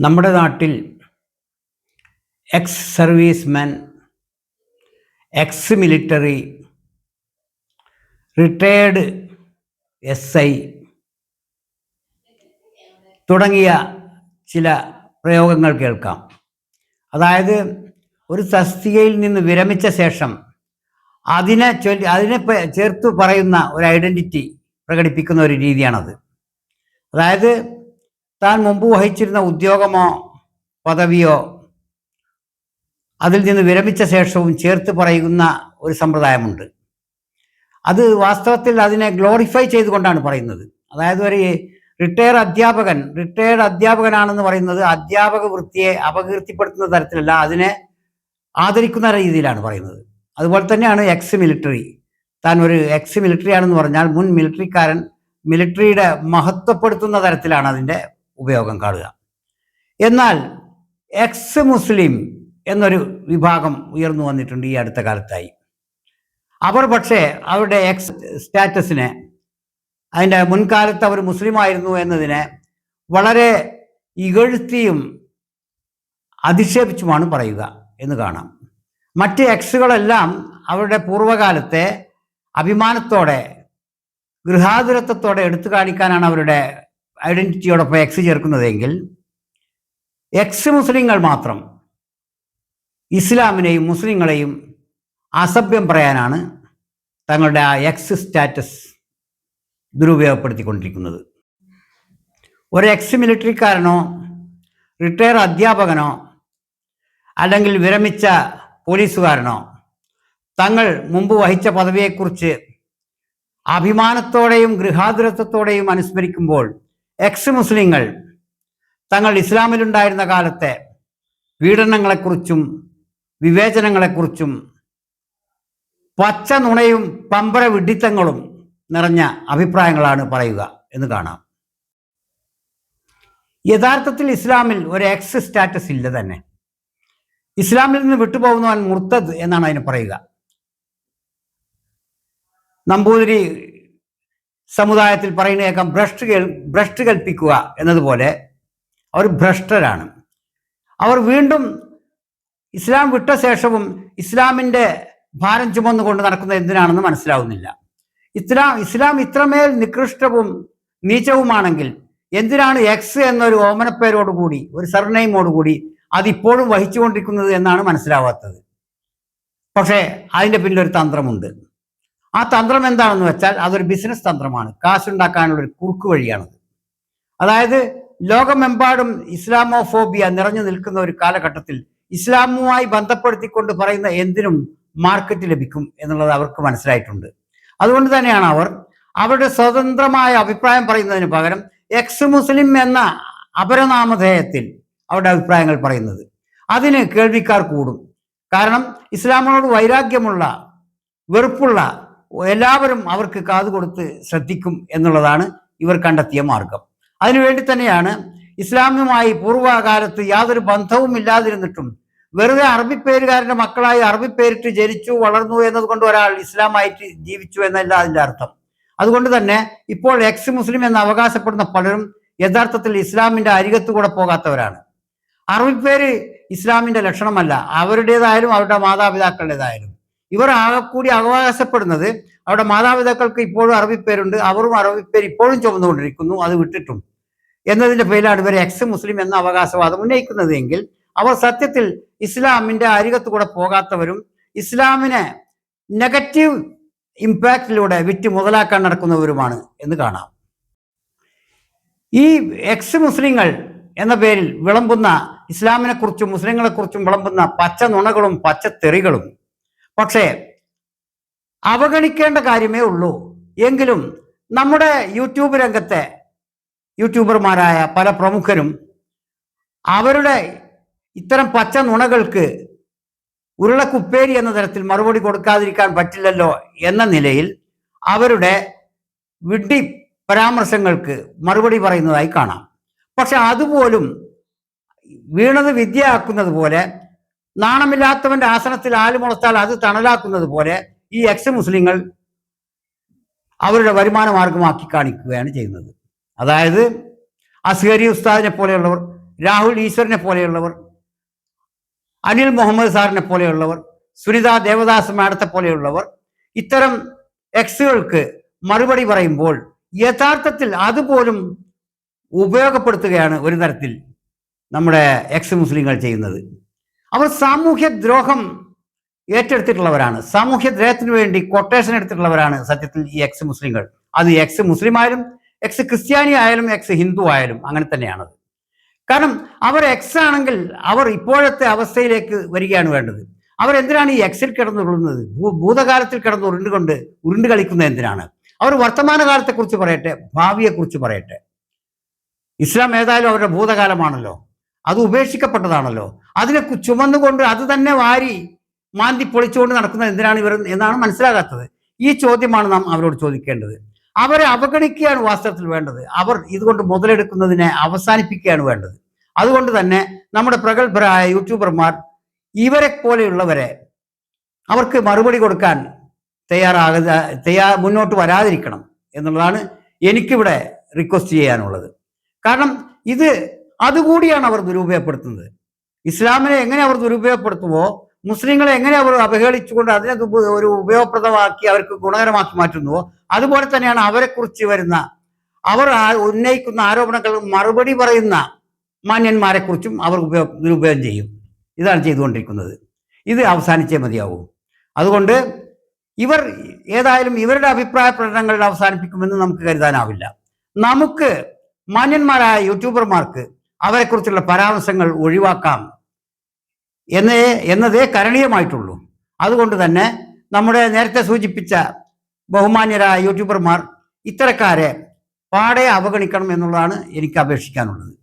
നമ്മുടെ നാട്ടിൽ ex serviceman ex military retired S I തുടങ്ങിയ ചില പ്രയോഗങ്ങൾ കേൾക്കാം. അതായത് ഒരു തസ്തികയിൽ നിന്ന് വിരമിച്ച ശേഷം അതിനെ ചൊല്ലി അതിനെ ചേർത്ത് പറയുന്ന ഒരു ഐഡന്റിറ്റി പ്രകടിപ്പിക്കുന്ന ഒരു രീതിയാണത്. അതായത് താൻ മുമ്പ് വഹിച്ചിരുന്ന ഉദ്യോഗമോ പദവിയോ അതിൽ നിന്ന് വിരമിച്ച ശേഷവും ചേർത്ത് പറയുന്ന ഒരു സമ്പ്രദായമുണ്ട്. അത് വാസ്തവത്തിൽ അതിനെ ഗ്ലോറിഫൈ ചെയ്തുകൊണ്ടാണ് പറയുന്നത്. അതായത് ഒരു റിട്ടയർ അധ്യാപകൻ റിട്ടയർഡ് അധ്യാപകനാണെന്ന് പറയുന്നത് അധ്യാപക വൃത്തിയെ അപകീർത്തിപ്പെടുത്തുന്ന തരത്തിലല്ല അതിനെ ആദരിക്കുന്ന രീതിയിലാണ് പറയുന്നത്. അതുപോലെ തന്നെയാണ് എക്സ് മിലിറ്ററി താൻ ഒരു എക്സ് മിലിറ്ററി ആണെന്ന് പറഞ്ഞാൽ മുൻ മിലിറ്ററിക്കാരൻ മിലിറ്ററിയുടെ മഹത്വപ്പെടുത്തുന്ന തരത്തിലാണ് അതിന്റെ ഉപയോഗം കാണുക. എന്നാൽ എക്സ് മുസ്ലിം എന്നൊരു വിഭാഗം ഉയർന്നു വന്നിട്ടുണ്ട് ഈ അടുത്ത കാലത്തായി. അവർ പക്ഷേ അവരുടെ എക്സ് സ്റ്റാറ്റസിനെ അതിന്റെ മുൻകാലത്ത് അവർ മുസ്ലിമായിരുന്നു എന്നതിനെ വളരെ ഇകഴ്ത്തിയും അധിക്ഷേപിച്ചുമാണ് പറയുക എന്ന് കാണാം. മറ്റ് എക്സുകളെല്ലാം അവരുടെ പൂർവകാലത്തെ അഭിമാനത്തോടെ ഗൃഹാതുരത്വത്തോടെ എടുത്തു കാണിക്കാനാണ് അവരുടെ ഐഡന്റിറ്റിയോടൊപ്പം എക്സ് ചേർക്കുന്നതെങ്കിൽ എക്സ് മുസ്ലിങ്ങൾ മാത്രം ഇസ്ലാമിനെയും മുസ്ലിങ്ങളെയും അസഭ്യം പറയാനാണ് തങ്ങളുടെ ആ എക്സ് സ്റ്റാറ്റസ് ദുരുപയോഗപ്പെടുത്തിക്കൊണ്ടിരിക്കുന്നത്. ഒരു എക്സ് മിലിറ്ററിക്കാരനോ റിട്ടയർ അധ്യാപകനോ അല്ലെങ്കിൽ വിരമിച്ച പോലീസുകാരനോ തങ്ങൾ മുമ്പ് വഹിച്ച പദവിയെക്കുറിച്ച് അഭിമാനത്തോടെയും ഗൃഹാതുരത്വത്തോടെയും അനുസ്മരിക്കുമ്പോൾ എക്സ് മുസ്ലിങ്ങൾ തങ്ങൾ ഇസ്ലാമിലുണ്ടായിരുന്ന കാലത്തെ പീഡനങ്ങളെക്കുറിച്ചും വിവേചനങ്ങളെക്കുറിച്ചും പച്ച നുണയും പമ്പര വിഡിത്തങ്ങളും നിറഞ്ഞ അഭിപ്രായങ്ങളാണ് പറയുക എന്ന് കാണാം. യഥാർത്ഥത്തിൽ ഇസ്ലാമിൽ ഒരു എക്സ് സ്റ്റാറ്റസ് ഇല്ല തന്നെ. ഇസ്ലാമിൽ നിന്ന് വിട്ടുപോകുന്നവൻ മുർത്തദ് എന്നാണ് അതിന് പറയുക. നമ്പൂതിരി സമുദായത്തിൽ പറയുന്ന കേൾക്കാം ഭ്രഷ്ട് കൽപ്പിക്കുക എന്നതുപോലെ അവർ ഭ്രഷ്ടരാണ്. അവർ വീണ്ടും ഇസ്ലാം വിട്ട ശേഷവും ഇസ്ലാമിന്റെ ഭാരം ചുമന്നുകൊണ്ട് നടക്കുന്നത് എന്തിനാണെന്ന് മനസ്സിലാവുന്നില്ല. ഇസ്ലാം ഇസ്ലാം ഇത്രമേൽ നികൃഷ്ടവും നീചവുമാണെങ്കിൽ എന്തിനാണ് എക്സ് എന്നൊരു ഓമനപ്പേരോടുകൂടി ഒരു സർനെയിമോടുകൂടി അതിപ്പോഴും വഹിച്ചുകൊണ്ടിരിക്കുന്നത് എന്നാണ് മനസ്സിലാവാത്തത്. പക്ഷേ അതിന്റെ പിന്നിലൊരു തന്ത്രമുണ്ട്. ആ തന്ത്രം എന്താണെന്ന് വെച്ചാൽ അതൊരു ബിസിനസ് തന്ത്രമാണ്. കാശുണ്ടാക്കാനുള്ള ഒരു കുറുക്ക് വഴിയാണത്. അതായത് ലോകമെമ്പാടും ഇസ്ലാമോഫോബിയ നിറഞ്ഞു നിൽക്കുന്ന ഒരു കാലഘട്ടത്തിൽ ഇസ്ലാമുമായി ബന്ധപ്പെടുത്തിക്കൊണ്ട് പറയുന്ന എന്തിനും മാർക്കറ്റ് ലഭിക്കും എന്നുള്ളത് അവർക്ക് മനസ്സിലായിട്ടുണ്ട്. അതുകൊണ്ട് തന്നെയാണ് അവർ അവരുടെ സ്വതന്ത്രമായ അഭിപ്രായം പറയുന്നതിന് പകരം എക്സ് മുസ്ലിം എന്ന അപരനാമധേയത്തിൽ അവരുടെ അഭിപ്രായങ്ങൾ പറയുന്നത്. അതിന് കേൾവിക്കാർ കൂടും. കാരണം ഇസ്ലാമിനോട് വൈരാഗ്യമുള്ള വെറുപ്പുള്ള എല്ലാവരും അവർക്ക് കാതു കൊടുത്ത് ശ്രദ്ധിക്കും എന്നുള്ളതാണ് ഇവർ കണ്ടെത്തിയ മാർഗം. അതിനുവേണ്ടി തന്നെയാണ് ഇസ്ലാമുമായി പൂർവകാലത്ത് യാതൊരു ബന്ധവും ഇല്ലാതിരുന്നിട്ടും വെറുതെ അറബിപ്പേരുകാരന്റെ മക്കളായി അറബിപ്പേരിട്ട് ജനിച്ചു വളർന്നു എന്നതുകൊണ്ട് ഒരാൾ ഇസ്ലാമായിട്ട് ജീവിച്ചു എന്നല്ല അതിന്റെ അർത്ഥം. അതുകൊണ്ട് തന്നെ ഇപ്പോൾ എക്സ് മുസ്ലിം എന്ന് അവകാശപ്പെടുന്ന പലരും യഥാർത്ഥത്തിൽ ഇസ്ലാമിന്റെ അരികത്ത് കൂടെ പോകാത്തവരാണ്. അറബിപ്പേര് പേര് ഇസ്ലാമിന്റെ ലക്ഷണമല്ല. അവരുടേതായാലും അവരുടെ മാതാപിതാക്കളുടേതായാലും. ഇവർ ആകെക്കൂടി കൂടി അവകാശപ്പെടുന്നത് അവരുടെ മാതാപിതാക്കൾക്ക് ഇപ്പോഴും അറബിപ്പേരുണ്ട്. അവരും അറബി പേര് ഇപ്പോഴും ചുമന്നുകൊണ്ടിരിക്കുന്നു. അത് വിട്ടിട്ടും എന്നതിന്റെ പേരിലാണ് ഇവർ എക്സ് മുസ്ലിം എന്ന അവകാശവാദം ഉന്നയിക്കുന്നതെങ്കിൽ അവർ സത്യത്തിൽ ഇസ്ലാമിന്റെ അരികത്ത് കൂടെ പോകാത്തവരും ഇസ്ലാമിനെ നെഗറ്റീവ് ഇമ്പാക്റ്റിലൂടെ വിറ്റ് മുതലാക്കാൻ നടക്കുന്നവരുമാണ് എന്ന് കാണാം. ഈ എക്സ് മുസ്ലിങ്ങൾ എന്ന പേരിൽ വിളമ്പുന്ന ഇസ്ലാമിനെ കുറിച്ചും മുസ്ലിങ്ങളെ കുറിച്ചും വിളമ്പുന്ന പച്ച നുണകളും പച്ച തെറികളും പക്ഷേ അവഗണിക്കേണ്ട കാര്യമേ ഉള്ളൂ. എങ്കിലും നമ്മുടെ യൂട്യൂബ് രംഗത്തെ യൂട്യൂബർമാരായ പല പ്രമുഖരും അവരുടെ ഇത്തരം പച്ച നുണകൾക്ക് ഉരുളക്കുപ്പേരി എന്ന തരത്തിൽ മറുപടി കൊടുക്കാതിരിക്കാൻ പറ്റില്ലല്ലോ എന്ന നിലയിൽ അവരുടെ വിഡ്ഢി പരാമർശങ്ങൾക്ക് മറുപടി പറയുന്നതായി കാണാം. പക്ഷെ അതുപോലും വീണത് വിദ്യയാക്കുന്നത് പോലെ നാണമില്ലാത്തവന്റെ ആസനത്തിൽ ആൽ മുളച്ചാൽ അത് തണലാക്കുന്നത് പോലെ ഈ എക്സ് മുസ്ലിങ്ങൾ അവരുടെ വരുമാന മാർഗമാക്കി കാണിക്കുകയാണ് ചെയ്യുന്നത്. അതായത് അസ്ഹരി ഉസ്താദിനെ പോലെയുള്ളവർ രാഹുൽ ഈശ്വരനെ പോലെയുള്ളവർ അനിൽ മുഹമ്മദ് സാറിനെ പോലെയുള്ളവർ സുനിത ദേവദാസ് മാഡത്തെ പോലെയുള്ളവർ ഇത്തരം എക്സുകൾക്ക് മറുപടി പറയുമ്പോൾ യഥാർത്ഥത്തിൽ അതുപോലും ഉപയോഗപ്പെടുത്തുകയാണ് ഒരു തരത്തിൽ നമ്മുടെ എക്സ് മുസ്ലിങ്ങൾ ചെയ്യുന്നത്. അവർ സാമൂഹ്യ ദ്രോഹം ഏറ്റെടുത്തിട്ടുള്ളവരാണ്. സാമൂഹ്യ ദ്രോഹത്തിന് വേണ്ടി കൊട്ടേഷൻ എടുത്തിട്ടുള്ളവരാണ് സത്യത്തിൽ ഈ എക്സ് മുസ്ലിങ്ങൾ. അത് എക്സ് മുസ്ലിം ആയാലും എക്സ് ക്രിസ്ത്യാനി ആയാലും എക്സ് ഹിന്ദു ആയാലും അങ്ങനെ തന്നെയാണത് കാരണം അവർ എക്സ് ആണെങ്കിൽ അവർ ഇപ്പോഴത്തെ അവസ്ഥയിലേക്ക് വരികയാണ് വേണ്ടത്. അവർ എന്തിനാണ് ഈ എക്സിൽ കിടന്നുരുളുന്നത് ഭൂതകാലത്തിൽ കിടന്ന് ഉരുണ്ടുകൊണ്ട് ഉരുണ്ട് കളിക്കുന്നത് എന്തിനാണ്? അവർ വർത്തമാനകാലത്തെക്കുറിച്ച് പറയട്ടെ ഭാവിയെക്കുറിച്ച് പറയട്ടെ. ഇസ്ലാം ഏതായാലും അവരുടെ ഭൂതകാലമാണല്ലോ. അത് ഉപേക്ഷിക്കപ്പെട്ടതാണല്ലോ. അതിനെ ചുമന്നുകൊണ്ട് അത് തന്നെ വാരി മാന്തി പൊളിച്ചുകൊണ്ട് നടക്കുന്നത് എന്തിനാണ് ഇവർ എന്നാണ് മനസ്സിലാകാത്തത്. ഈ ചോദ്യമാണ് നാം അവരോട് ചോദിക്കേണ്ടത്. അവരെ അവഗണിക്കുകയാണ് വാസ്തവത്തിൽ വേണ്ടത്. അവർ ഇതുകൊണ്ട് മുതലെടുക്കുന്നതിനെ അവസാനിപ്പിക്കുകയാണ് വേണ്ടത്. അതുകൊണ്ട് തന്നെ നമ്മുടെ പ്രഗത്ഭരായ യൂട്യൂബർമാർ ഇവരെ പോലെയുള്ളവരെ അവർക്ക് മറുപടി കൊടുക്കാൻ തയ്യാറാകാ തയ്യാ മുന്നോട്ട് വരാതിരിക്കണം എന്നുള്ളതാണ് എനിക്കിവിടെ റിക്വസ്റ്റ് ചെയ്യാനുള്ളത്. കാരണം ഇത് അതുകൂടിയാണ് അവർ ദുരുപയോഗപ്പെടുത്തുന്നത്. ഇസ്ലാമിനെ എങ്ങനെ അവർ ദുരുപയോഗപ്പെടുത്തുമോ മുസ്ലിങ്ങളെ എങ്ങനെ അവർ അവഹേളിച്ചുകൊണ്ട് അതിനെ ഒരു ഉപയോഗപ്രദമാക്കി അവർക്ക് ഗുണകരമാക്കി മാറ്റുന്നുവോ അതുപോലെ തന്നെയാണ് അവരെക്കുറിച്ച് വരുന്ന അവർ ഉന്നയിക്കുന്ന ആരോപണങ്ങൾ മറുപടി പറയുന്ന മാന്യന്മാരെ കുറിച്ചും അവർ ഉപയോഗ ദുരുപയോഗം ചെയ്യും. ഇതാണ് ചെയ്തുകൊണ്ടിരിക്കുന്നത്. ഇത് അവസാനിച്ചേ മതിയാവൂ. അതുകൊണ്ട് ഇവർ ഏതായാലും ഇവരുടെ അഭിപ്രായ പ്രകടനങ്ങൾ അവസാനിപ്പിക്കുമെന്ന് നമുക്ക് കരുതാനാവില്ല. നമുക്ക് മാന്യന്മാരായ യൂട്യൂബർമാർക്ക് അവരെക്കുറിച്ചുള്ള പരാമർശങ്ങൾ ഒഴിവാക്കാം. എന്നേ എന്നതേ കരണീയമായിട്ടുള്ളൂ. അതുകൊണ്ട് തന്നെ നമ്മുടെ നേരത്തെ സൂചിപ്പിച്ച ബഹുമാന്യരായ യൂട്യൂബർമാർ ഇത്തരക്കാരെ പാടെ അവഗണിക്കണം എന്നുള്ളതാണ് എനിക്ക് അപേക്ഷിക്കാനുള്ളത്.